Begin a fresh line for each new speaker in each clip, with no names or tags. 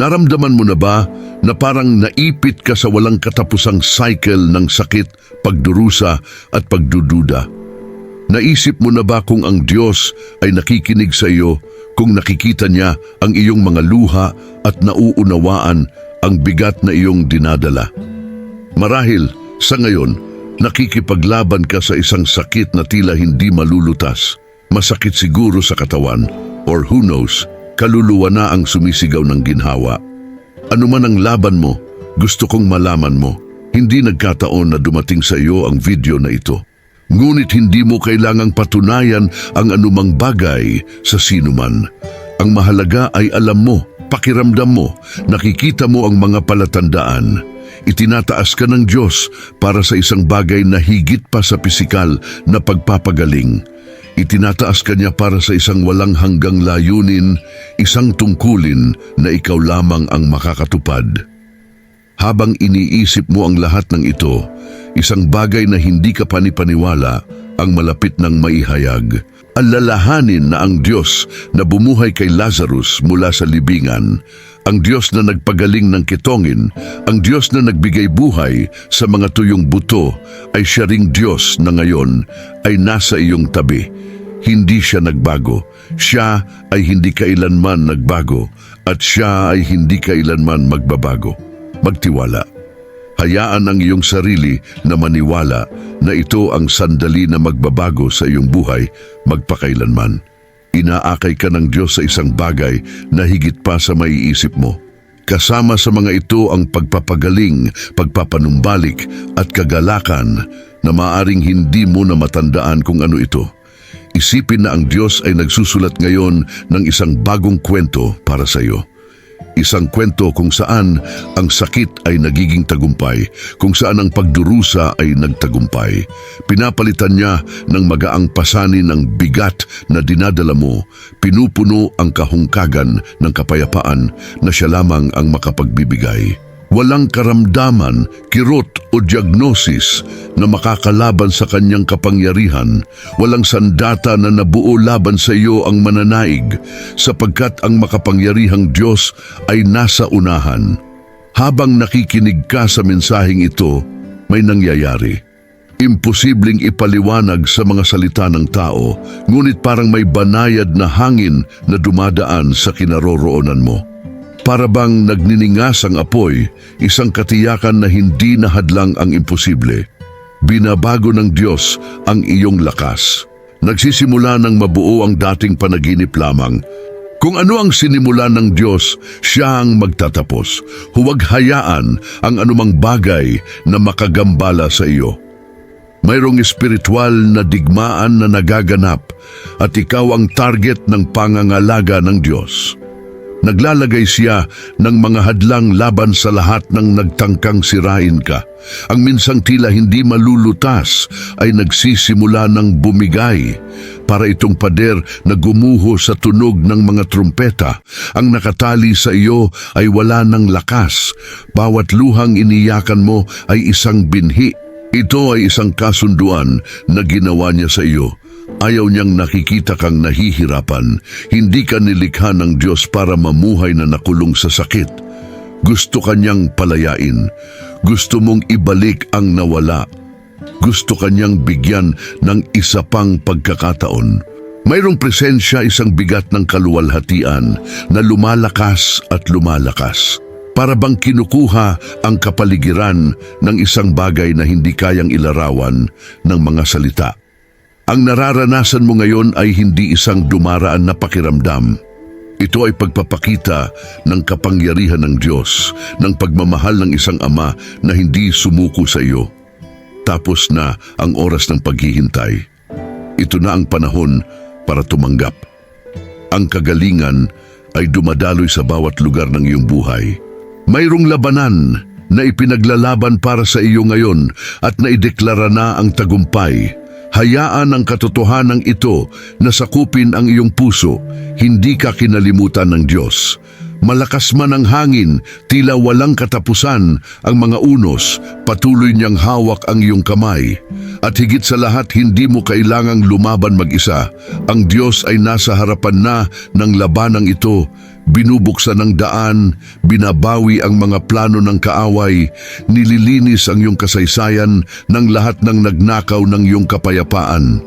Naramdaman mo na ba na parang naipit ka sa walang katapusang cycle ng sakit, pagdurusa at pagdududa? Naisip mo na ba kung ang Diyos ay nakikinig sa iyo, kung nakikita niya ang iyong mga luha at nauunawaan ang bigat na iyong dinadala? Marahil, sa ngayon, nakikipaglaban ka sa isang sakit na tila hindi malulutas. Masakit siguro sa katawan, or who knows, kaluluwa na ang sumisigaw ng ginhawa. Ano man ang laban mo, gusto kong malaman mo, hindi nagkataon na dumating sa iyo ang video na ito. Ngunit hindi mo kailangang patunayan ang anumang bagay sa sinuman. Ang mahalaga ay alam mo, pakiramdam mo, nakikita mo ang mga palatandaan. Itinataas ka ng Diyos para sa isang bagay na higit pa sa pisikal na pagpapagaling. Itinataas ka niya para sa isang walang hanggang layunin, isang tungkulin na ikaw lamang ang makakatupad. Habang iniisip mo ang lahat ng ito, isang bagay na hindi ka panipaniwala ang malapit ng maihayag. Alalahanin na ang Diyos na bumuhay kay Lazarus mula sa libingan, ang Diyos na nagpagaling ng kitongin, ang Diyos na nagbigay buhay sa mga tuyong buto, ay siya ring Diyos na ngayon ay nasa iyong tabi. Hindi siya nagbago. Siya ay hindi kailanman nagbago at siya ay hindi kailanman magbabago. Magtiwala. Hayaan ang iyong sarili na maniwala na ito ang sandali na magbabago sa iyong buhay magpakailanman. Inaakay ka ng Diyos sa isang bagay na higit pa sa maiisip mo. Kasama sa mga ito ang pagpapagaling, pagpapanumbalik at kagalakan na maaring hindi mo na matandaan kung ano ito. Isipin na ang Diyos ay nagsusulat ngayon ng isang bagong kwento para sa iyo. Isang kwento kung saan ang sakit ay nagiging tagumpay, kung saan ang pagdurusa ay nagtagumpay. Pinapalitan niya ng magaang pasanin ng bigat na dinadala mo, pinupuno ang kahungkagan ng kapayapaan na siya lamang ang makapagbibigay. Walang karamdaman, kirot o diagnosis na makakalaban sa kanyang kapangyarihan. Walang sandata na nabuo laban sa iyo ang mananaig sapagkat ang makapangyarihang Diyos ay nasa unahan. Habang nakikinig ka sa mensaheng ito, may nangyayari. Imposibleng ipaliwanag sa mga salita ng tao, ngunit parang may banayad na hangin na dumadaan sa kinaroroonan mo. Para bang nagniningas ang apoy, isang katiyakan na hindi nahadlang ang imposible. Binabago ng Diyos ang iyong lakas. Nagsisimula ng mabuo ang dating panaginip lamang. Kung ano ang sinimula ng Diyos, siya ang magtatapos. Huwag hayaan ang anumang bagay na makagambala sa iyo. Mayroong espiritual na digmaan na nagaganap at ikaw ang target ng pangangalaga ng Diyos. Naglalagay siya ng mga hadlang laban sa lahat ng nagtangkang sirain ka. Ang minsang tila hindi malulutas ay nagsisimula ng bumigay. Para itong pader na gumuho sa tunog ng mga trumpeta, ang nakatali sa iyo ay wala ng lakas. Bawat luhang iniyakan mo ay isang binhi. Ito ay isang kasunduan na ginawa niya sa iyo. Ayaw niyang nakikita kang nahihirapan. Hindi ka nilikha ng Diyos para mamuhay na nakulong sa sakit. Gusto kanyang palayain. Gusto mong ibalik ang nawala. Gusto kanyang bigyan ng isa pang pagkakataon. Mayroong presensya isang bigat ng kaluwalhatian na lumalakas at lumalakas. Para bang kinukuha ang kapaligiran ng isang bagay na hindi kayang ilarawan ng mga salita. Ang nararanasan mo ngayon ay hindi isang dumaraan na pakiramdam. Ito ay pagpapakita ng kapangyarihan ng Diyos, ng pagmamahal ng isang ama na hindi sumuko sa iyo. Tapos na ang oras ng paghihintay. Ito na ang panahon para tumanggap. Ang kagalingan ay dumadaloy sa bawat lugar ng iyong buhay. Mayroong labanan na ipinaglalaban para sa iyo ngayon at naideklara na ang tagumpay. Hayaan ang katotohanan ito na sakupin ang iyong puso, hindi ka kinalimutan ng Diyos. Malakas man ang hangin, tila walang katapusan ang mga unos, patuloy niyang hawak ang iyong kamay. At higit sa lahat, hindi mo kailangang lumaban mag-isa. Ang Diyos ay nasa harapan na ng labanang ito. Binubuksan ang daan, binabawi ang mga plano ng kaaway, nililinis ang iyong kasaysayan ng lahat ng nagnakaw ng iyong kapayapaan.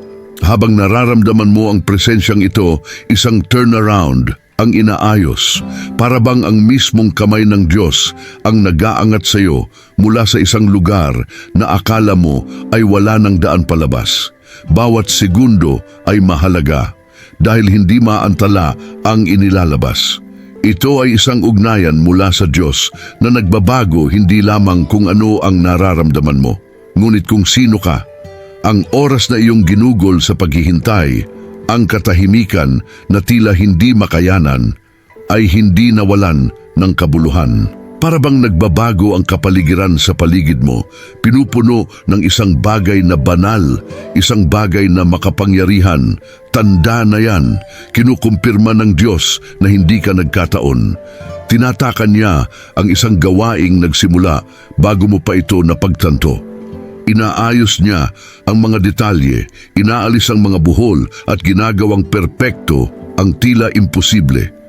Habang nararamdaman mo ang presensyang ito, isang turnaround ang inaayos. Para bang ang mismong kamay ng Diyos ang nagaangat sa iyo mula sa isang lugar na akala mo ay wala ng daan palabas. Bawat segundo ay mahalaga dahil hindi maantala ang inilalabas. Ito ay isang ugnayan mula sa Diyos na nagbabago hindi lamang kung ano ang nararamdaman mo, ngunit kung sino ka. Ang oras na iyong ginugol sa paghihintay, ang katahimikan na tila hindi makayanan, ay hindi nawalan ng kabuluhan. Para bang nagbabago ang kapaligiran sa paligid mo, pinupuno ng isang bagay na banal, isang bagay na makapangyarihan, tanda na yan, kinukumpirma ng Diyos na hindi ka nagkataon. Tinatakan niya ang isang gawaing nagsimula bago mo pa ito napagtanto. Inaayos niya ang mga detalye, inaalis ang mga buhol at ginagawang perpekto ang tila imposible.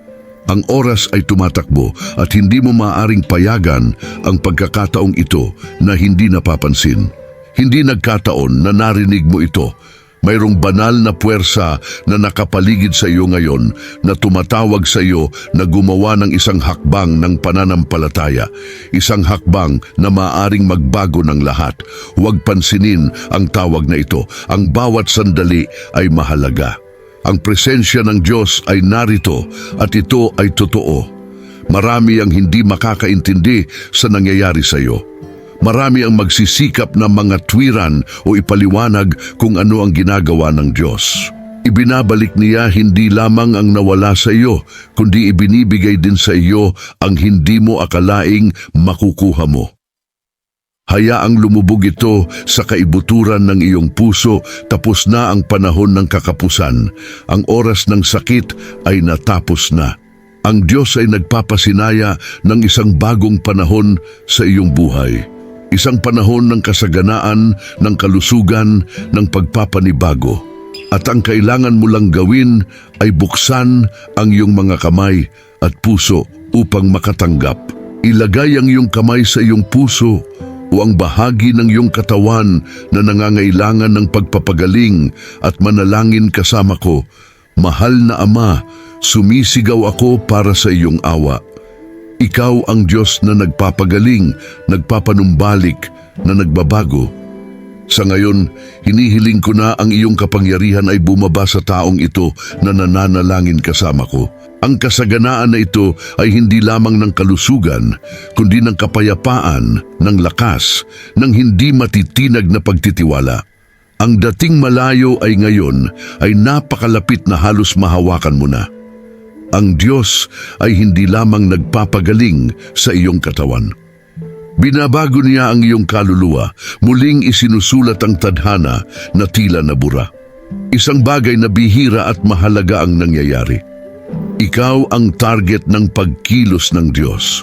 Ang oras ay tumatakbo at hindi mo maaring payagan ang pagkakataong ito na hindi napapansin. Hindi nagkataon na narinig mo ito. Mayroong banal na puwersa na nakapaligid sa iyo ngayon na tumatawag sa iyo na gumawa ng isang hakbang ng pananampalataya. Isang hakbang na maaring magbago ng lahat. Huwag pansinin ang tawag na ito. Ang bawat sandali ay mahalaga. Ang presensya ng Diyos ay narito at ito ay totoo. Marami ang hindi makakaintindi sa nangyayari sa iyo. Marami ang magsisikap na mga twiran o ipaliwanag kung ano ang ginagawa ng Diyos. Ibinabalik niya hindi lamang ang nawala sa iyo, kundi ibinibigay din sa iyo ang hindi mo akalaing makukuha mo. Hayaang lumubog ito sa kaibuturan ng iyong puso, tapos na ang panahon ng kakapusan. Ang oras ng sakit ay natapos na. Ang Diyos ay nagpapasinaya ng isang bagong panahon sa iyong buhay. Isang panahon ng kasaganaan, ng kalusugan, ng pagpapanibago. At ang kailangan mo lang gawin ay buksan ang iyong mga kamay at puso upang makatanggap. Ilagay ang iyong kamay sa iyong puso o ang bahagi ng iyong katawan na nangangailangan ng pagpapagaling at manalangin kasama ko. Mahal na Ama, sumisigaw ako para sa iyong awa. Ikaw ang Diyos na nagpapagaling, nagpapanumbalik, na nagbabago. Sa ngayon, hinihiling ko na ang iyong kapangyarihan ay bumaba sa taong ito na nananalangin kasama ko. Ang kasaganaan na ito ay hindi lamang ng kalusugan, kundi ng kapayapaan, ng lakas, ng hindi matitinag na pagtitiwala. Ang dating malayo ay ngayon ay napakalapit na halos mahawakan mo na. Ang Diyos ay hindi lamang nagpapagaling sa iyong katawan. Binabago niya ang iyong kaluluwa, muling isinusulat ang tadhana na tila nabura. Isang bagay na bihira at mahalaga ang nangyayari. Ikaw ang target ng pagkilos ng Diyos.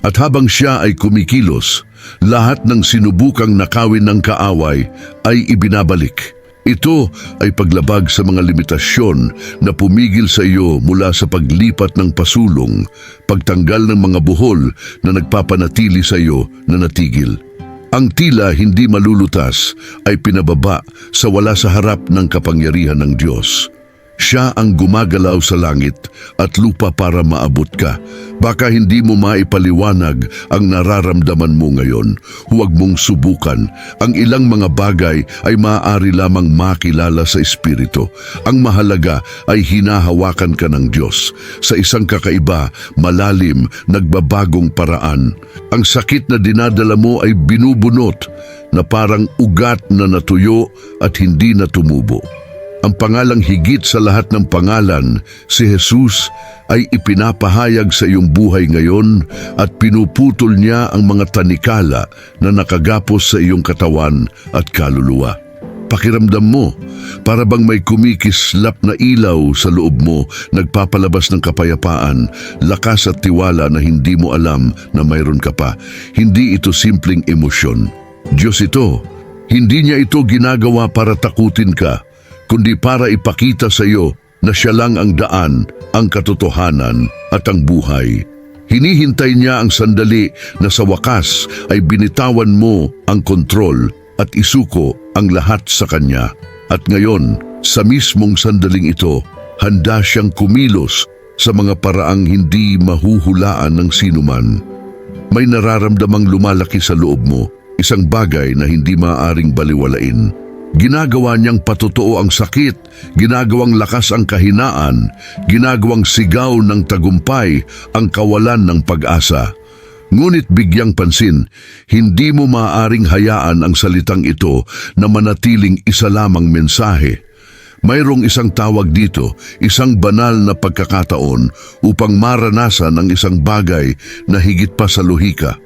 At habang siya ay kumikilos, lahat ng sinubukang nakawin ng kaaway ay ibinabalik. Ito ay paglabag sa mga limitasyon na pumigil sa iyo mula sa paglipat ng pasulong, pagtanggal ng mga buhol na nagpapanatili sa iyo na natigil. Ang tila hindi malulutas ay pinababa sa wala sa harap ng kapangyarihan ng Diyos. Siya ang gumagalaw sa langit at lupa para maabot ka. Baka hindi mo maipaliwanag ang nararamdaman mo ngayon. Huwag mong subukan. Ang ilang mga bagay ay maaari lamang makilala sa Espiritu. Ang mahalaga ay hinahawakan ka ng Diyos sa isang kakaiba, malalim, nagbabagong paraan. Ang sakit na dinadala mo ay binubunot na parang ugat na natuyo at hindi na tumubo. Ang pangalang higit sa lahat ng pangalan, si Jesus, ay ipinapahayag sa iyong buhay ngayon at pinuputol niya ang mga tanikala na nakagapos sa iyong katawan at kaluluwa. Pakiramdam mo, para bang may kumikislap na ilaw sa loob mo, nagpapalabas ng kapayapaan, lakas at tiwala na hindi mo alam na mayroon ka pa. Hindi ito simpleng emosyon. Diyos ito. Hindi niya ito ginagawa para takutin ka, kundi para ipakita sa iyo na siya lang ang daan, ang katotohanan at ang buhay. Hinihintay niya ang sandali na sa wakas ay binitawan mo ang kontrol at isuko ang lahat sa kanya. At ngayon, sa mismong sandaling ito, handa siyang kumilos sa mga paraang hindi mahuhulaan ng sinuman. May nararamdamang lumalaki sa loob mo, isang bagay na hindi maaaring baliwalain. Ginagawa niyang patotoo ang sakit, ginagawang lakas ang kahinaan, ginagawang sigaw ng tagumpay ang kawalan ng pag-asa. Ngunit bigyang pansin, hindi mo maaaring hayaan ang salitang ito na manatiling isa lamang mensahe. Mayroong isang tawag dito, isang banal na pagkakataon upang maranasan ang isang bagay na higit pa sa lohika.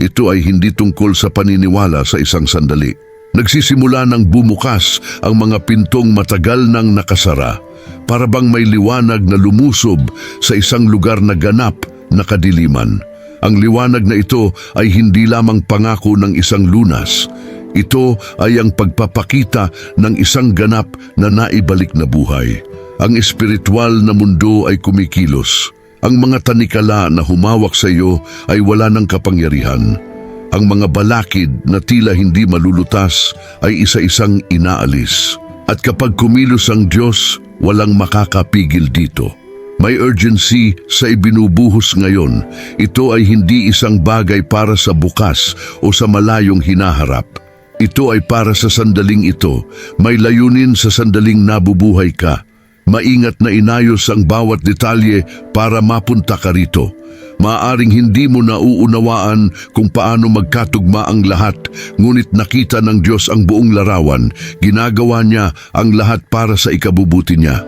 Ito ay hindi tungkol sa paniniwala sa isang sandali. Nagsisimula ng bumukas ang mga pintong matagal nang nakasara, para bang may liwanag na lumusob sa isang lugar na ganap na kadiliman. Ang liwanag na ito ay hindi lamang pangako ng isang lunas. Ito ay ang pagpapakita ng isang ganap na naibalik na buhay. Ang espiritual na mundo ay kumikilos. Ang mga tanikala na humawak sa iyo ay wala ng kapangyarihan. Ang mga balakid na tila hindi malulutas ay isa-isang inaalis. At kapag kumilos ang Diyos, walang makakapigil dito. May urgency sa ibinubuhos ngayon. Ito ay hindi isang bagay para sa bukas o sa malayong hinaharap. Ito ay para sa sandaling ito. May layunin sa sandaling nabubuhay ka. Maingat na inayos ang bawat detalye para mapunta ka rito. Maaring hindi mo nauunawaan kung paano magkatugma ang lahat, ngunit nakita ng Diyos ang buong larawan. Ginagawa niya ang lahat para sa ikabubuti niya.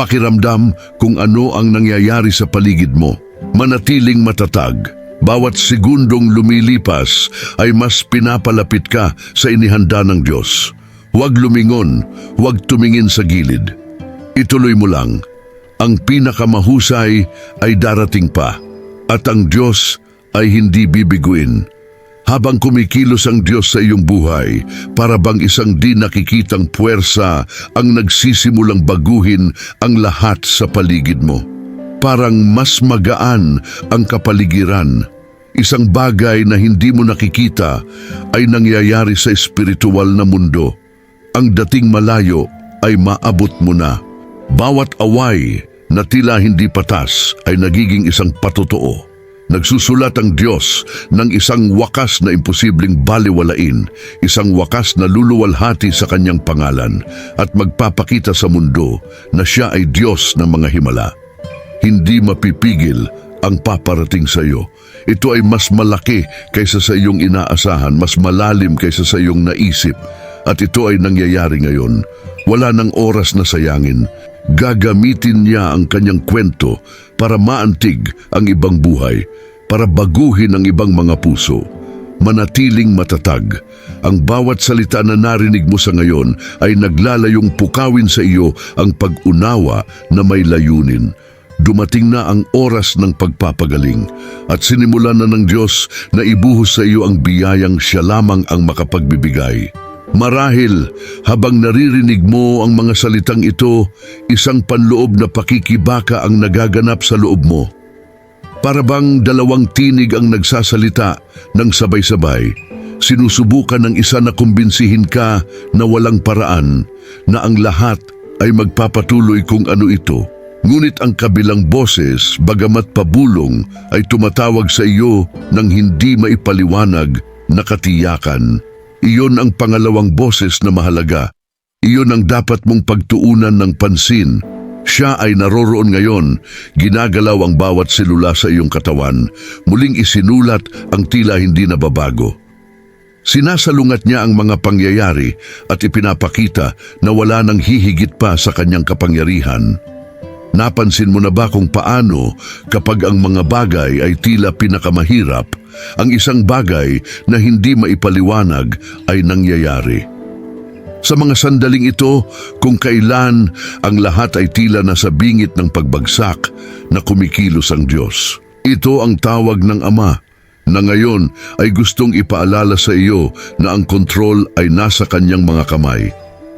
Pakiramdam kung ano ang nangyayari sa paligid mo. Manatiling matatag. Bawat segundong lumilipas ay mas pinapalapit ka sa inihanda ng Diyos. Huwag lumingon, huwag tumingin sa gilid. Ituloy mo lang. Ang pinakamahusay ay darating pa at ang Diyos ay hindi bibiguin. Habang kumikilos ang Diyos sa iyong buhay, para bang isang di nakikitang puwersa ang nagsisimulang baguhin ang lahat sa paligid mo. Parang mas magaan ang kapaligiran. Isang bagay na hindi mo nakikita ay nangyayari sa espiritual na mundo. Ang dating malayo ay maabot mo na. Bawat away na tila hindi patas ay nagiging isang patotoo. Nagsusulat ang Diyos ng isang wakas na imposibleng baliwalain, isang wakas na luluwalhati sa kanyang pangalan at magpapakita sa mundo na siya ay Diyos ng mga himala. Hindi mapipigil ang paparating sa iyo. Ito ay mas malaki kaysa sa iyong inaasahan, mas malalim kaysa sa iyong naisip. At ito ay nangyayari ngayon. Wala nang oras na sayangin. Gagamitin niya ang kanyang kwento para maantig ang ibang buhay, para baguhin ang ibang mga puso. Manatiling matatag. Ang bawat salita na narinig mo sa ngayon ay naglalayong pukawin sa iyo ang pag-unawa na may layunin. Dumating na ang oras ng pagpapagaling at sinimulan na ng Diyos na ibuhos sa iyo ang biyayang siya lamang ang makapagbibigay. Marahil, habang naririnig mo ang mga salitang ito, isang panloob na pakikibaka ang nagaganap sa loob mo. Para bang dalawang tinig ang nagsasalita ng sabay-sabay, sinusubukan ng isa na kumbinsihin ka na walang paraan, na ang lahat ay magpapatuloy kung ano ito. Ngunit ang kabilang boses, bagamat pabulong, ay tumatawag sa iyo ng hindi maipaliwanag na katiyakan. Iyon ang pangalawang boses na mahalaga. Iyon ang dapat mong pagtuunan ng pansin. Siya ay naroroon ngayon, ginagalaw ang bawat selula sa iyong katawan, muling isinulat ang tila hindi nababago. Sinasalungat niya ang mga pangyayari at ipinapakita na wala nang hihigit pa sa kanyang kapangyarihan. Napansin mo na ba kung paano kapag ang mga bagay ay tila pinakamahirap, ang isang bagay na hindi maipaliwanag ay nangyayari? Sa mga sandaling ito, kung kailan ang lahat ay tila nasa bingit ng pagbagsak na kumikilos ang Diyos. Ito ang tawag ng Ama na ngayon ay gustong ipaalala sa iyo na ang kontrol ay nasa kanyang mga kamay.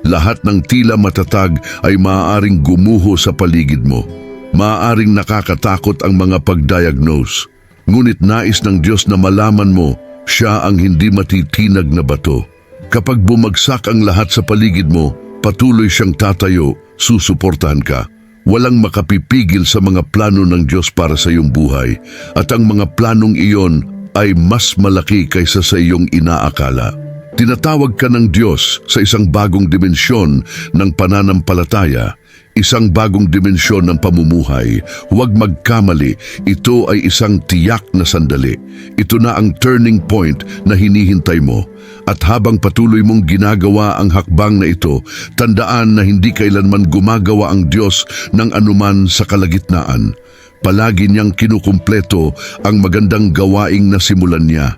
Lahat ng tila matatag ay maaaring gumuho sa paligid mo. Maaaring nakakatakot ang mga pagdiagnose. Ngunit nais ng Diyos na malaman mo, siya ang hindi matitinag na bato. Kapag bumagsak ang lahat sa paligid mo, patuloy siyang tatayo, susuportahan ka. Walang makapipigil sa mga plano ng Diyos para sa iyong buhay at ang mga planong iyon ay mas malaki kaysa sa iyong inaakala. Tinatawag ka ng Diyos sa isang bagong dimensyon ng pananampalataya, isang bagong dimensyon ng pamumuhay. Huwag magkamali, ito ay isang tiyak na sandali. Ito na ang turning point na hinihintay mo. At habang patuloy mong ginagawa ang hakbang na ito, tandaan na hindi kailanman gumagawa ang Diyos ng anuman sa kalagitnaan. Palagi niyang kinukumpleto ang magandang gawaing na simulan niya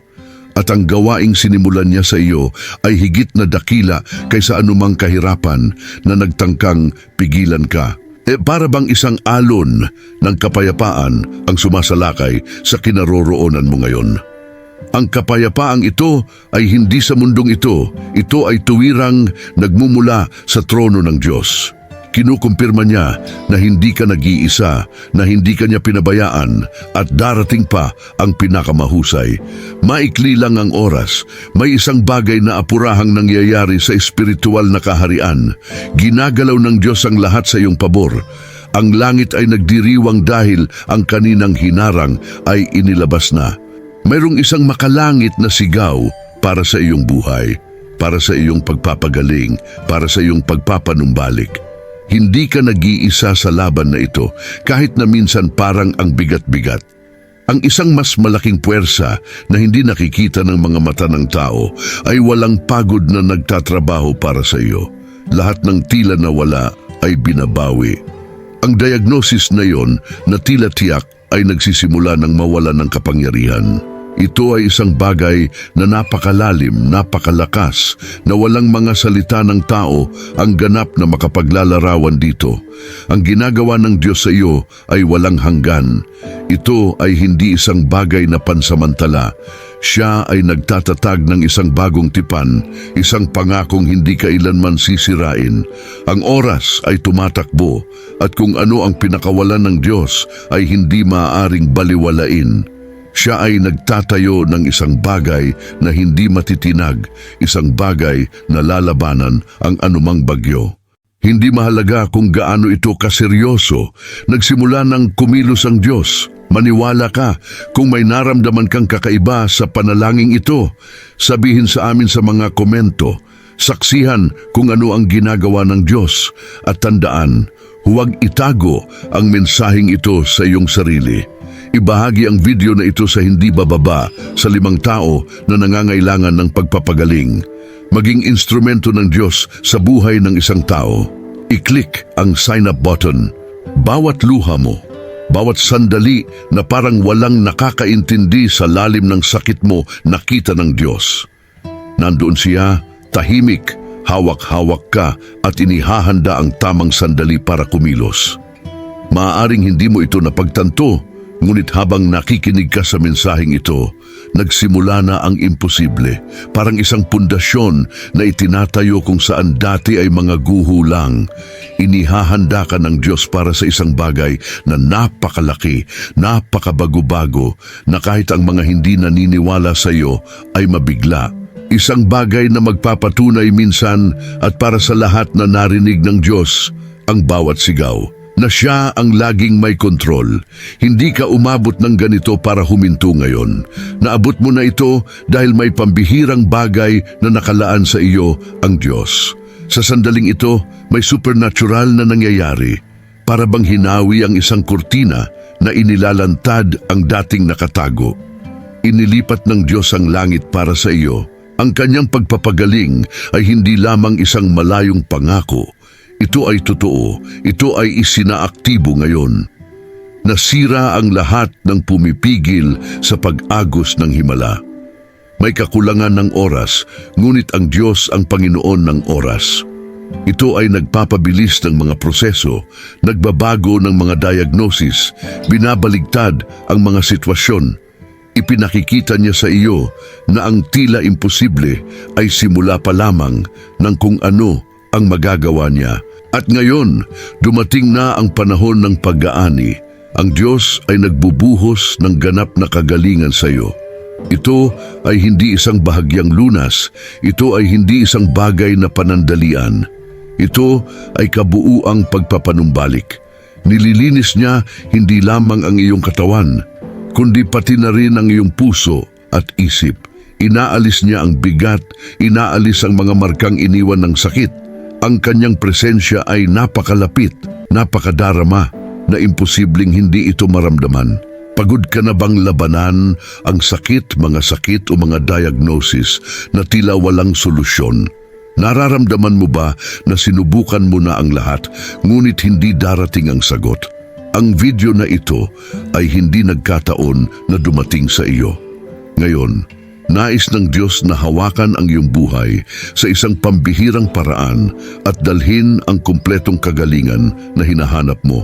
at ang gawaing sinimulan niya sa iyo ay higit na dakila kaysa anumang kahirapan na nagtangkang pigilan ka. E para bang isang alon ng kapayapaan ang sumasalakay sa kinaroroonan mo ngayon? Ang kapayapaang ito ay hindi sa mundong ito. Ito ay tuwirang nagmumula sa trono ng Diyos. Kinukumpirma niya na hindi ka nag-iisa, na hindi ka niya pinabayaan at darating pa ang pinakamahusay. Maikli lang ang oras, may isang bagay na apurahang nangyayari sa espiritual na kaharian. Ginagalaw ng Diyos ang lahat sa iyong pabor. Ang langit ay nagdiriwang dahil ang kaninang hinarang ay inilabas na. Mayroong isang makalangit na sigaw para sa iyong buhay, para sa iyong pagpapagaling, para sa iyong pagpapanumbalik. Hindi ka nag-iisa sa laban na ito kahit na minsan parang ang bigat-bigat. Ang isang mas malaking puwersa na hindi nakikita ng mga mata ng tao ay walang pagod na nagtatrabaho para sa iyo. Lahat ng tila na wala ay binabawi. Ang diagnosis na yon na tila tiyak ay nagsisimula ng mawala ng kapangyarihan. Ito ay isang bagay na napakalalim, napakalakas, na walang mga salita ng tao ang ganap na makapaglalarawan dito. Ang ginagawa ng Diyos sa iyo ay walang hanggan. Ito ay hindi isang bagay na pansamantala. Siya ay nagtatatag ng isang bagong tipan, isang pangakong hindi kailanman sisirain. Ang oras ay tumatakbo at kung ano ang pinakawalan ng Diyos ay hindi maaaring baliwalain. Siya ay nagtatayo ng isang bagay na hindi matitinag, isang bagay na lalabanan ang anumang bagyo. Hindi mahalaga kung gaano ito kaseryoso, nagsimula ng kumilos ang Diyos. Maniwala ka kung may naramdaman kang kakaiba sa panalangin ito. Sabihin sa amin sa mga komento, saksihan kung ano ang ginagawa ng Diyos at tandaan, huwag itago ang mensaheng ito sa iyong sarili. Ibahagi ang video na ito sa hindi bababa sa limang tao na nangangailangan ng pagpapagaling. Maging instrumento ng Diyos sa buhay ng isang tao. I-click ang sign up button. Bawat luha mo, bawat sandali na parang walang nakakaintindi sa lalim ng sakit mo nakita ng Diyos. Nandoon siya, tahimik, hawak-hawak ka at inihahanda ang tamang sandali para kumilos. Maaaring hindi mo ito napagtanto, ngunit habang nakikinig ka sa mensaheng ito, nagsimula na ang imposible, parang isang pundasyon na itinatayo kung saan dati ay mga guho lang. Inihahanda ka ng Diyos para sa isang bagay na napakalaki, napakabago-bago, na kahit ang mga hindi naniniwala sa iyo ay mabigla. Isang bagay na magpapatunay minsan at para sa lahat na narinig ng Diyos ang bawat sigaw na siya ang laging may kontrol. Hindi ka umabot ng ganito para huminto ngayon. Naabot mo na ito dahil may pambihirang bagay na nakalaan sa iyo ang Diyos. Sa sandaling ito, may supernatural na nangyayari. Para bang hinawi ang isang kurtina na inilalantad ang dating nakatago. Inilipat ng Diyos ang langit para sa iyo. Ang kanyang pagpapagaling ay hindi lamang isang malayong pangako, ito ay totoo. Ito ay isinaaktibo ngayon. Nasira ang lahat ng pumipigil sa pag-agos ng himala. May kakulangan ng oras, ngunit ang Diyos ang Panginoon ng oras. Ito ay nagpapabilis ng mga proseso, nagbabago ng mga diagnosis, binabaligtad ang mga sitwasyon. Ipinakikita niya sa iyo na ang tila imposible ay simula pa lamang ng kung ano ang magagawa niya. At ngayon, dumating na ang panahon ng pag-aani. Ang Diyos ay nagbubuhos ng ganap na kagalingan sa iyo. Ito ay hindi isang bahagyang lunas. Ito ay hindi isang bagay na panandalian. Ito ay kabuuang pagpapanumbalik. Nililinis niya hindi lamang ang iyong katawan, kundi pati na rin ang iyong puso at isip. Inaalis niya ang bigat, inaalis ang mga markang iniwan ng sakit. Ang kanyang presensya ay napakalapit, napakadarama, na imposibleng hindi ito maramdaman. Pagod ka na bang labanan ang sakit, mga sakit o mga diagnosis na tila walang solusyon? Nararamdaman mo ba na sinubukan mo na ang lahat ngunit hindi darating ang sagot? Ang video na ito ay hindi nagkataon na dumating sa iyo. Ngayon, nais ng Diyos na hawakan ang iyong buhay sa isang pambihirang paraan at dalhin ang kumpletong kagalingan na hinahanap mo.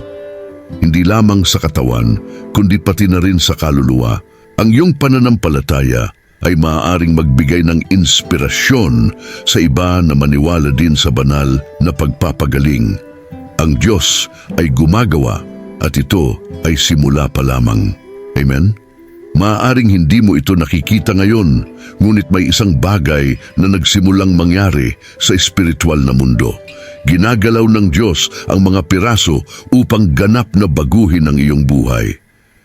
Hindi lamang sa katawan, kundi pati na rin sa kaluluwa. Ang iyong pananampalataya ay maaaring magbigay ng inspirasyon sa iba na maniwala din sa banal na pagpapagaling. Ang Diyos ay gumagawa at ito ay simula pa lamang. Amen? Maaaring hindi mo ito nakikita ngayon, ngunit may isang bagay na nagsimulang mangyari sa espiritual na mundo. Ginagalaw ng Diyos ang mga piraso upang ganap na baguhin ang iyong buhay.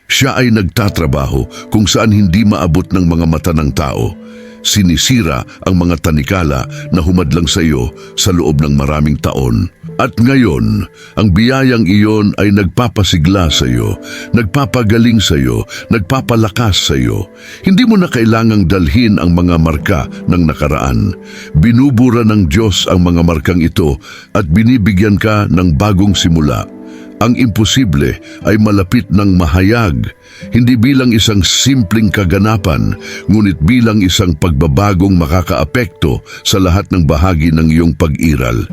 Siya ay nagtatrabaho kung saan hindi maabot ng mga mata ng tao. Sinisira ang mga tanikala na humadlang sa iyo sa loob ng maraming taon. At ngayon, ang biyayang iyon ay nagpapasigla sa iyo, nagpapagaling sa iyo, nagpapalakas sa iyo. Hindi mo na kailangang dalhin ang mga marka ng nakaraan. Binubura ng Diyos ang mga markang ito at binibigyan ka ng bagong simula. Ang imposible ay malapit ng mahayag, hindi bilang isang simpleng kaganapan, ngunit bilang isang pagbabagong makakaapekto sa lahat ng bahagi ng iyong pag-iral.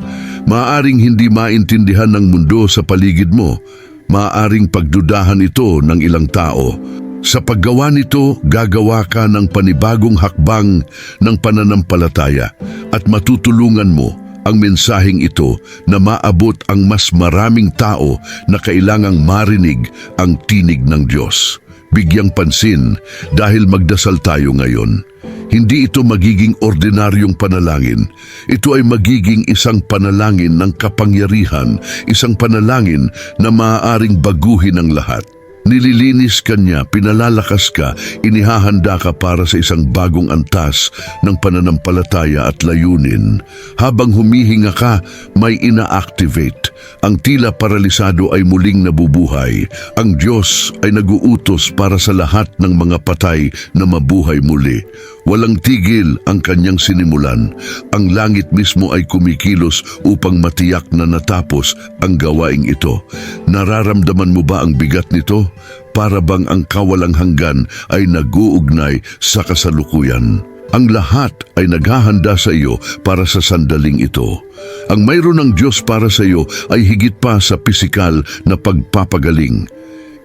Maaring hindi maintindihan ng mundo sa paligid mo, maaring pagdudahan ito ng ilang tao. Sa paggawa nito, gagawa ka ng panibagong hakbang ng pananampalataya at matutulungan mo ang mensaheng ito na maabot ang mas maraming tao na kailangang marinig ang tinig ng Diyos. Bigyang pansin dahil magdasal tayo ngayon. Hindi ito magiging ordinaryong panalangin. Ito ay magiging isang panalangin ng kapangyarihan, isang panalangin na maaaring baguhin ang lahat. Nililinis ka niya, pinalalakas ka, inihahanda ka para sa isang bagong antas ng pananampalataya at layunin. Habang humihinga ka, may ina-activate. Ang tila paralisado ay muling nabubuhay. Ang Diyos ay naguutos para sa lahat ng mga patay na mabuhay muli. Walang tigil ang kanyang sinimulan. Ang langit mismo ay kumikilos upang matiyak na natapos ang gawaing ito. Nararamdaman mo ba ang bigat nito? Para bang ang kawalang hanggan ay naguugnay sa kasalukuyan. Ang lahat ay naghahanda sa iyo para sa sandaling ito. Ang mayroon ng Diyos para sa iyo ay higit pa sa pisikal na pagpapagaling.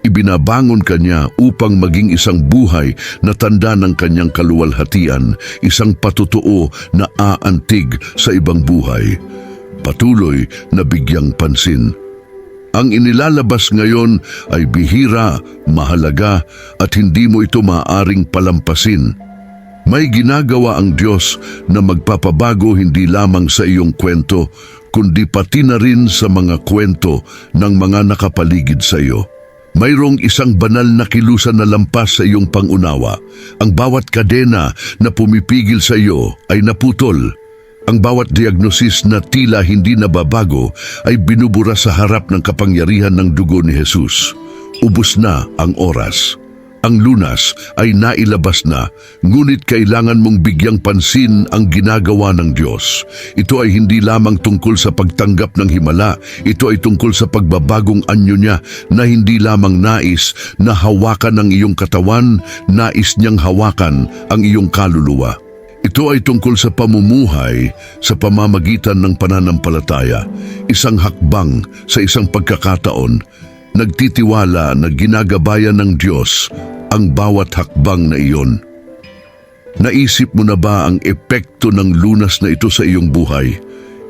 Ibinabangon kanya upang maging isang buhay na tanda ng kanyang kaluwalhatian, isang patutuo na aantig sa ibang buhay. Patuloy na bigyang pansin. Ang inilalabas ngayon ay bihira, mahalaga at hindi mo ito maaring palampasin. May ginagawa ang Diyos na magpapabago hindi lamang sa iyong kwento, kundi pati na rin sa mga kwento ng mga nakapaligid sa iyo. Mayroong isang banal na kilusan na lampas sa iyong pangunawa. Ang bawat kadena na pumipigil sa iyo ay naputol. Ang bawat diagnosis na tila hindi nababago ay binubura sa harap ng kapangyarihan ng dugo ni Jesus. Ubus na ang oras. Ang lunas ay nailabas na, ngunit kailangan mong bigyang pansin ang ginagawa ng Diyos. Ito ay hindi lamang tungkol sa pagtanggap ng himala, ito ay tungkol sa pagbabagong anyo niya na hindi lamang nais na hawakan ang iyong katawan, nais niyang hawakan ang iyong kaluluwa. Ito ay tungkol sa pamumuhay sa pamamagitan ng pananampalataya, isang hakbang sa isang pagkakataon, nagtitiwala na ginagabayan ng Diyos ang bawat hakbang na iyon. Naisip mo na ba ang epekto ng lunas na ito sa iyong buhay?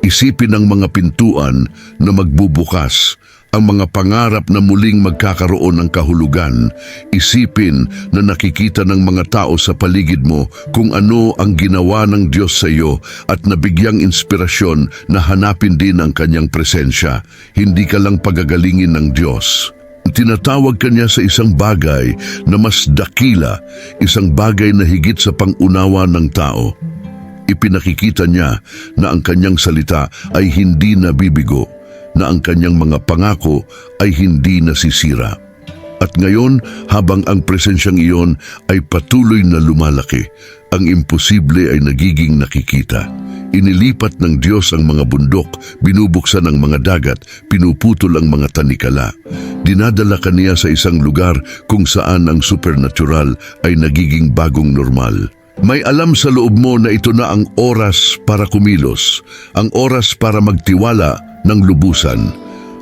Isipin ang mga pintuan na magbubukas, ang mga pangarap na muling magkakaroon ng kahulugan. Isipin na nakikita ng mga tao sa paligid mo kung ano ang ginawa ng Diyos sa iyo at nabigyang inspirasyon na hanapin din ang kanyang presensya. Hindi ka lang pagagalingin ng Diyos. Tinatawag kanya sa isang bagay na mas dakila, isang bagay na higit sa pangunawa ng tao. Ipinakikita niya na ang kanyang salita ay hindi nabibigo, na ang kanyang mga pangako ay hindi nasisira. At ngayon, habang ang presensyang iyon ay patuloy na lumalaki, ang imposible ay nagiging nakikita. Inilipat ng Diyos ang mga bundok, binubuksan ang mga dagat, pinuputol ang mga tanikala. Dinadala ka niya sa isang lugar kung saan ang supernatural ay nagiging bagong normal. May alam sa loob mo na ito na ang oras para kumilos, ang oras para magtiwala ng lubusan.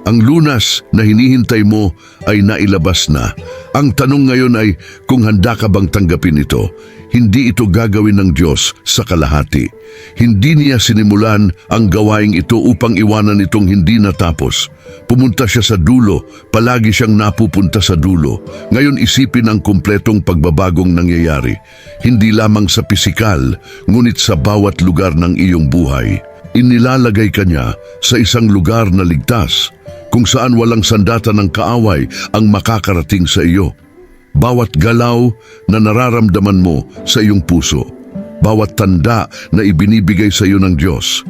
Ang lunas na hinihintay mo ay nailabas na. Ang tanong ngayon ay kung handa ka bang tanggapin ito. Hindi ito gagawin ng Diyos sa kalahati. Hindi niya sinimulan ang gawaing ito upang iwanan itong hindi natapos. Pumunta siya sa dulo, palagi siyang napupunta sa dulo. Ngayon isipin ang kumpletong pagbabagong nangyayari. Hindi lamang sa pisikal, ngunit sa bawat lugar ng iyong buhay. Inilalagay ka niya sa isang lugar na ligtas, kung saan walang sandata ng kaaway ang makakarating sa iyo. Bawat galaw na nararamdaman mo sa iyong puso, bawat tanda na ibinibigay sa iyo ng Diyos,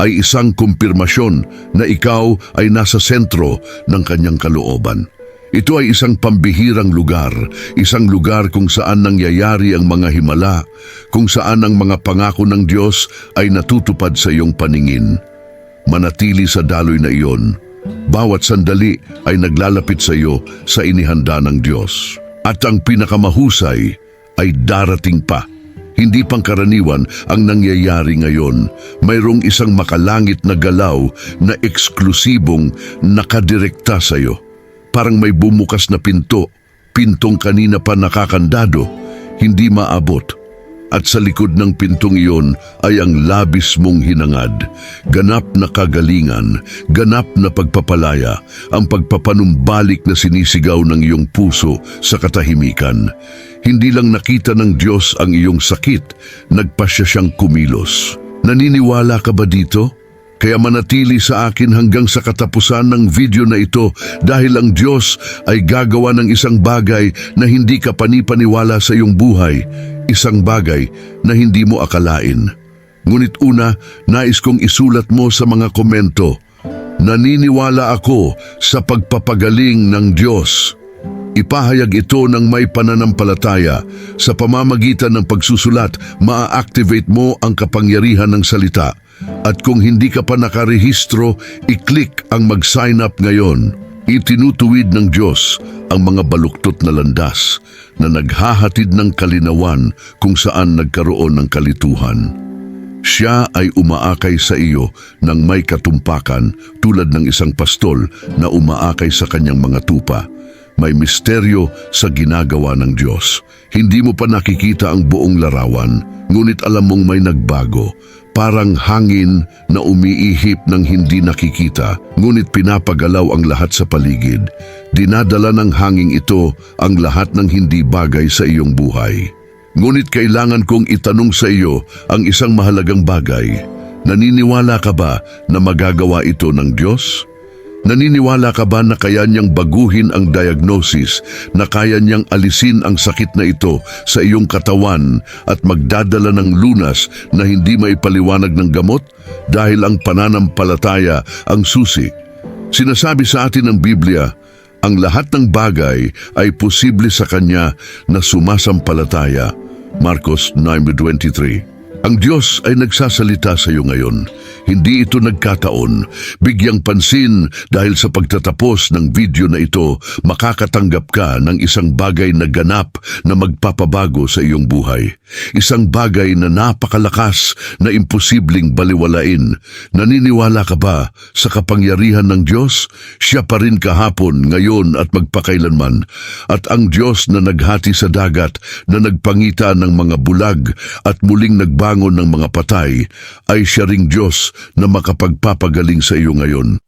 ay isang kumpirmasyon na ikaw ay nasa sentro ng kanyang kalooban. Ito ay isang pambihirang lugar, isang lugar kung saan nangyayari ang mga himala, kung saan ang mga pangako ng Diyos ay natutupad sa iyong paningin. Manatili sa daloy na iyon. Bawat sandali ay naglalapit sa iyo sa inihanda ng Diyos. At ang pinakamahusay ay darating pa. Hindi pangkaraniwan ang nangyayari ngayon. Mayroong isang makalangit na galaw na eksklusibong nakadirekta sa iyo. Parang may bumukas na pinto, pintong kanina pa nakakandado, hindi maabot. At sa likod ng pintong iyon ay ang labis mong hinangad, ganap na kagalingan, ganap na pagpapalaya, ang pagpapanumbalik na sinisigaw ng iyong puso sa katahimikan. Hindi lang nakita ng Diyos ang iyong sakit, nagpasya siyang kumilos. Naniniwala ka ba dito? Kaya manatili sa akin hanggang sa katapusan ng video na ito dahil ang Diyos ay gagawa ng isang bagay na hindi ka panipaniwala sa iyong buhay, isang bagay na hindi mo akalain. Ngunit una, nais kong isulat mo sa mga komento, Naniniwala ako sa pagpapagaling ng Diyos. Ipahayag ito ng may pananampalataya. Sa pamamagitan ng pagsusulat, maa-activate mo ang kapangyarihan ng salita. At kung hindi ka pa nakarehistro, i-click ang mag-sign up ngayon. Itinutuwid ng Diyos ang mga baluktot na landas na naghahatid ng kalinawan kung saan nagkaroon ng kalituhan. Siya ay umaakay sa iyo ng may katumpakan tulad ng isang pastol na umaakay sa kanyang mga tupa. May misteryo sa ginagawa ng Diyos. Hindi mo pa nakikita ang buong larawan, ngunit alam mong may nagbago. Parang hangin na umiihip ng hindi nakikita, ngunit pinapagalaw ang lahat sa paligid. Dinadala ng hanging ito ang lahat ng hindi bagay sa iyong buhay. Ngunit kailangan kong itanong sa iyo ang isang mahalagang bagay. Naniniwala ka ba na magagawa ito ng Diyos? Naniniwala ka ba na kaya niyang baguhin ang diagnosis, na kaya niyang alisin ang sakit na ito sa iyong katawan at magdadala ng lunas na hindi maipaliwanag ng gamot? Dahil ang pananampalataya ang susi. Sinasabi sa atin ng Biblia, ang lahat ng bagay ay posible sa Kanya na sumasampalataya. Marcos 9.23 Ang Diyos ay nagsasalita sa iyo ngayon. Hindi ito nagkataon. Bigyang pansin dahil sa pagtatapos ng video na ito, makakatanggap ka ng isang bagay na ganap na magpapabago sa iyong buhay. Isang bagay na napakalakas na imposibleng baliwalain. Naniniwala ka ba sa kapangyarihan ng Diyos? Siya pa rin kahapon, ngayon at magpakailanman. At ang Diyos na naghati sa dagat, na nagpangita ng mga bulag at muling nagbago makapagpabangon ng mga patay, ay siya ring Diyos na makapagpapagaling sa iyo ngayon.